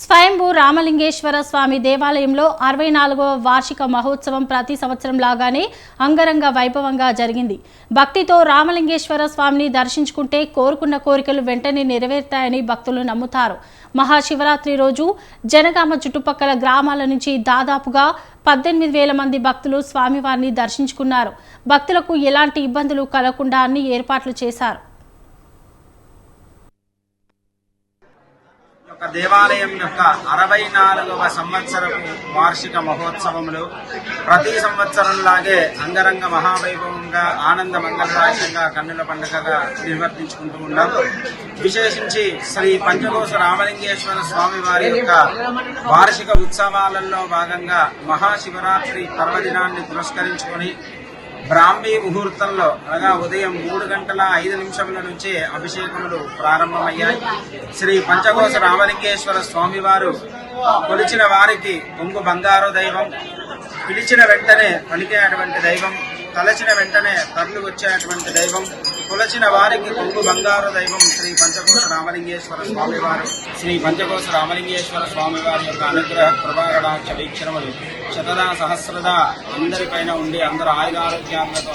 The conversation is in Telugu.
స్వయంభూ రామలింగేశ్వర స్వామి దేవాలయంలో అరవై నాలుగవ వార్షిక మహోత్సవం ప్రతి సంవత్సరం లాగానే అంగరంగ వైభవంగా జరిగింది. భక్తితో రామలింగేశ్వర స్వామిని దర్శించుకుంటే కోరుకున్న కోరికలు వెంటనే నెరవేరుతాయని భక్తులు నమ్ముతారు. మహాశివరాత్రి రోజు జనగామ చుట్టుపక్కల గ్రామాల నుంచి దాదాపుగా పద్దెనిమిది వేల మంది భక్తులు స్వామివారిని దర్శించుకున్నారు. భక్తులకు ఎలాంటి ఇబ్బందులు కలగకుండా అన్ని ఏర్పాట్లు చేశారు. ఒక దేవాలయం యొక్క అరవై నాలుగవ సంవత్సరపు వార్షిక మహోత్సవములు. ప్రతి సంవత్సరంలాగే అంగరంగ మహావైభవంగా ఆనంద మంగళరాజ్యంగా కన్నుల పండుగగా నిర్వర్తించుకుంటూ ఉన్నాం. విశేషించి శ్రీ పంచకోశ రామలింగేశ్వర స్వామి వారి యొక్క వార్షిక ఉత్సవాలలో భాగంగా మహాశివరాత్రి పర్వదినాన్ని పురస్కరించుకొని బ్రాహ్మీ ముహూర్తంలో అనగా ఉదయం మూడు గంటల ఐదు నిమిషముల నుంచే అభిషేకములు ప్రారంభమయ్యాయి. శ్రీ పంచకోశ రామలింగేశ్వర స్వామివారు కొలిచిన వారికి కొంగు బంగారు దైవం పిలిచిన వెంటనే పలికేటువంటి దైవం తలచిన వెంటనే తరలి వచ్చేటువంటి దైవం కొలచిన వారికి కొంగు బంగారు దైవం శ్రీ పంచకోశ రామలింగేశ్వర స్వామివారు. శ్రీ పంచకోశ రామలింగేశ్వర స్వామివారి యొక్క అనుగ్రహ కృపాకటాక్ష వీక్షణములు శతదా సహస్రదా అందరిపైన ఉండి అందరు ఆయుధారోగ్యాలతో